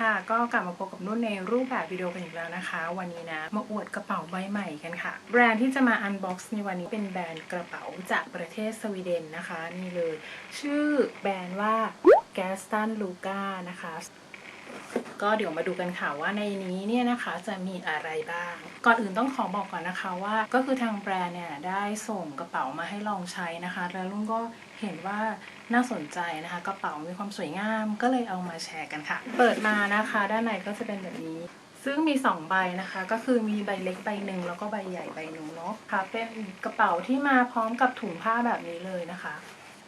ค่ะ ก็กลับมาพบกับนุ่นในรูปแบบวิดีโอกันอีกแล้วนะคะ วันนี้นะ มาอวดกระเป๋าใบใหม่กันค่ะ แบรนด์ที่จะมาอันบ็อกซ์ในวันนี้เป็นแบรนด์กระเป๋าจากประเทศสวีเดนนะคะ นี่เลย ชื่อแบรนด์ว่า g a s t o n Luca นะคะ ก็เดี๋ยวมาดูกันค่ะว่าในนี้เนี่ยนะคะจะมีอะไรบ้าง ก่อนอื่นต้องขอบอกก่อนนะคะว่า ก็คือทางแบรนด์เนี่ยได้ส่งกระเป๋ามาให้ลองใช้นะคะ แล้วลุงก็เห็นว่าน่าสนใจนะคะกระเป๋ามีความสวยงามก็เลยเอามาแชร์กันค่ะ เปิดมานะคะด้านในก็จะเป็นแบบนี้ซึ่งมี 2 ใบนะคะ ก็คือมีใบเล็กใบหนึ่งแล้วก็ใบใหญ่ใบหนึ่งเนาะค่ะเป็นกระเป๋าที่มาพร้อมกับถุงผ้าแบบนี้เลยนะคะ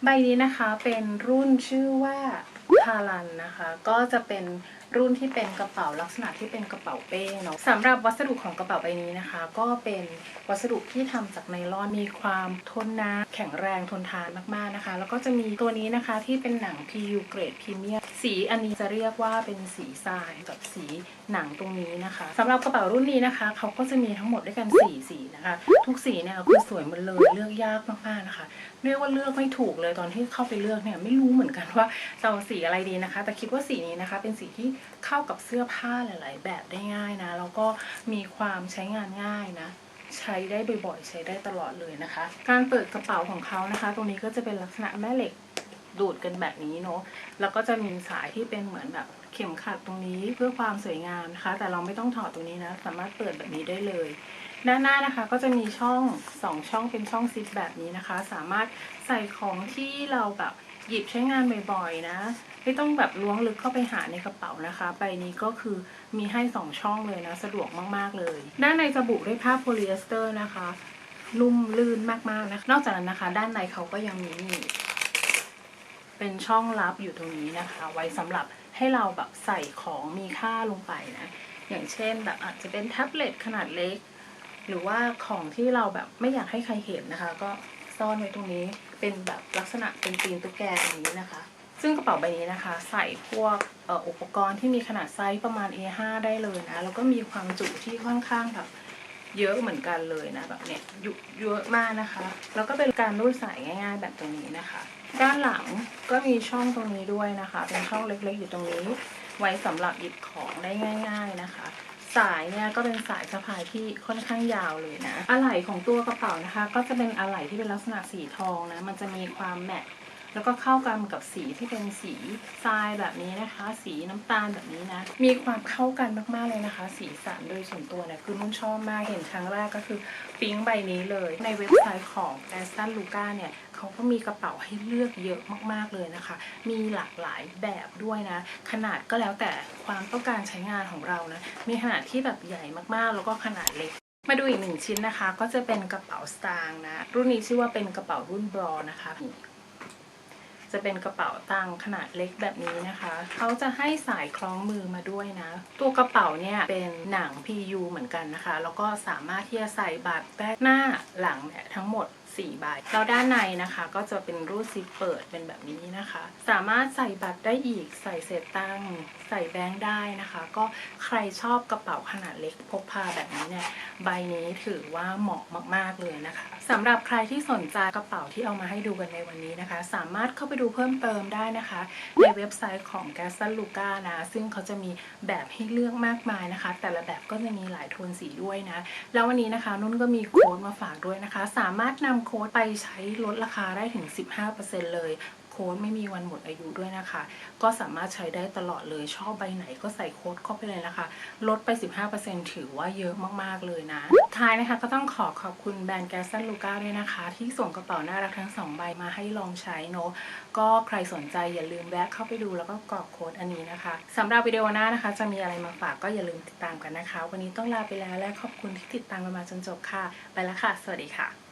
ใบนี้นะคะเป็นรุ่นชื่อว่าพาลันนะคะ ก็จะเป็น รุ่นที่เป็นกระเป๋าลักษณะที่เป็นกระเป๋าเป้เนาะสำหรับวัสดุของกระเป๋าใบนี้นะคะ ก็เป็นวัสดุที่ทำจากไนลอนมีความทนน้ำแข็งแรงทนทานมากๆนะคะ แล้วก็จะมีตัวนี้นะคะที่เป็นหนัง PU เกรดพรีเมียมสีอันนี้จะเรียกว่าเป็นสีทรายกับสีหนังตรงนี้นะคะสำหรับกระเป๋ารุ่นนี้นะคะเขาก็จะมีทั้งหมดด้วยกันสี่สีนะคะ ทุกสีเนี่ยคือสวยหมดเลยเลือกยากมากๆนะคะเรียกว่าเลือกไม่ถูกเลยตอนที่เข้าไปเลือกเนี่ยไม่รู้เหมือนกันว่าจะเอาสีอะไรดีนะคะ แต่คิดว่าสีนี้นะคะ เป็นสีที่เข้ากับเสื้อผ้าหลาย ๆ แบบได้ง่ายนะ แล้วก็มีความใช้งานง่ายนะ ใช้ได้บ่อย ๆ ใช้ได้ตลอดเลยนะคะ การเปิดกระเป๋าของเขานะคะ ตรงนี้ก็จะเป็นลักษณะแม่เหล็กดูดกันแบบนี้เนาะ แล้วก็จะมีสายที่เป็นเหมือนแบบเข็มขัดตรงนี้เพื่อความสวยงามนะคะ แต่เราไม่ต้องถอดตรงนี้นะ สามารถเปิดแบบนี้ได้เลย ด้านหน้านะคะก็จะมีช่องสองช่องเป็นช่องซิปแบบนี้นะคะ สามารถใส่ของที่เราแบบ หยิบใช้งานบ่อยๆนะ ไม่ต้องแบบล้วงลึกเข้าไปหาในกระเป๋านะคะ ใบนี้ก็คือมีให้สองช่องเลยนะ สะดวกมากๆเลย ด้านในจะบุด้วยผ้าโพลีเอสเตอร์นะคะ นุ่มลื่นมากๆนะนอกจากนั้นนะคะ ด้านในเขาก็ยังมีเป็นช่องลับอยู่ตรงนี้นะคะ ไว้สำหรับให้เราแบบใส่ของมีค่าลงไปนะ อย่างเช่นแบบอาจจะเป็นแท็บเล็ตขนาดเล็ก หรือว่าของที่เราแบบไม่อยากให้ใครเห็นนะคะ ก็ ซ่อนไว้ตรงนี้ เป็นแบบลักษณะเป็นตีนตุ๊กแกอย่างนี้นะคะ ซึ่งกระเป๋าใบนี้นะคะ ใส่พวกอ,อุปกรณ์ที่มีขนาดไซส์ประมาณ A5 ได้เลยนะ แล้วก็มีความจุที่ค่อนข้างแบบเยอะเหมือนกันเลยนะแบบเนี้ยยุเยอะมากนะคะ แล้วก็เป็นการรูดสายง่าย ๆ แบบตรงนี้นะคะ ด้านหลังก็มีช่องตรงนี้ด้วยนะคะ เป็นช่องเล็กๆอยู่ตรงนี้ ไว้สำหรับหยิบของได้ง่าย ๆนะคะ สายเนี่ยก็เป็นสายสะพายที่ค่อนข้างยาวเลยนะอะไหล่ของตัวกระเป๋านะคะ ก็จะเป็นอะไหล่ที่เป็นลักษณะสีทองนะมันจะมีความแมท แล้วก็เข้ากันกับสีที่เป็นสีทรายแบบนี้นะคะ สีน้ำตาลแบบนี้นะ มีความเข้ากันมากๆเลยนะคะ สีสันโดยส่วนตัวเนี่ยคือนุ่นชอบมากเห็นครั้งแรกก็คือปิ๊งใบนี้เลย ในเว็บไซต์ของ a s t o n Luca เนี่ยเขาก็มีกระเป๋าให้เลือกเยอะมากๆเลยนะคะ มีหลากหลายแบบด้วยนะ ขนาดก็แล้วแต่ความต้องการใช้งานของเรานะ มีขนาดที่แบบใหญ่มากๆ แล้วก็ขนาดเล็กมาดูอีกหนึ่งชิ้นนะคะ ก็จะเป็นกระเป๋าสตางค์นะ รุ่นนี้ชื่อว่าเป็นกระเป๋ารุ่นบรอนะคะ จะเป็นกระเป๋าตังค์ขนาดเล็กแบบนี้นะคะ เขาจะให้สายคล้องมือมาด้วยนะ ตัวกระเป๋าเนี่ยเป็นหนัง PU เหมือนกันนะคะ แล้วก็สามารถที่จะใส่บัตรแบกหน้าหลังเนี่ยทั้งหมด 4ใบแล้วด้านในนะคะก็จะเป็นรูดซิปเปิดเป็นแบบนี้นะคะ สามารถใส่บัตรได้อีกใส่เศษตังค์ใส่แบงค์ได้นะคะ ก็ใครชอบกระเป๋าขนาดเล็กพกพาแบบนี้เนี่ยใบนี้ถือว่าเหมาะมากๆเลยนะคะสำหรับใครที่สนใจกระเป๋าที่เอามาให้ดูกันในวันนี้นะคะ สามารถเข้าไปดูเพิ่มเติมได้นะคะ ในเว็บไซต์ของ g a s ซ l u c a นะ ซึ่งเขาจะมีแบบให้เลือกมากมายนะคะ แต่ละแบบก็จะมีหลายโทนสีด้วยนะ แล้ววันนี้นะคะนุ่นก็มีโค้ดมาฝากด้วยนะคะ สามารถนำโค้ดไปใช้ลดราคาได้ถึง 15%เลยโค้ดไม่มีวันหมดอายุด้วยนะคะ ก็สามารถใช้ได้ตลอดเลย ชอบใบไหนก็ใส่โค้ดเข้าไปเลยนะคะ ลดไป 15%ถือว่าเยอะมากๆเลยนะ ท้ายนะคะก็ต้องขอขอบคุณแบรนด์แกสซันลูก้าด้วยนะคะ ที่ส่งกระเป๋าน่ารักทั้งสองใบมาให้ลองใช้เนอะก็ใครสนใจอย่าลืมแวะเข้าไปดูแล้วก็กรอกโค้ดอันนี้นะคะสำหรับวิดีโอหน้านะคะ จะมีอะไรมาฝากก็อย่าลืมติดตามกันนะคะ วันนี้ต้องลาไปแล้วและขอบคุณที่ติดตามกันมาจนจบค่ะ ไปแล้วค่ะ สวัสดีค่ะ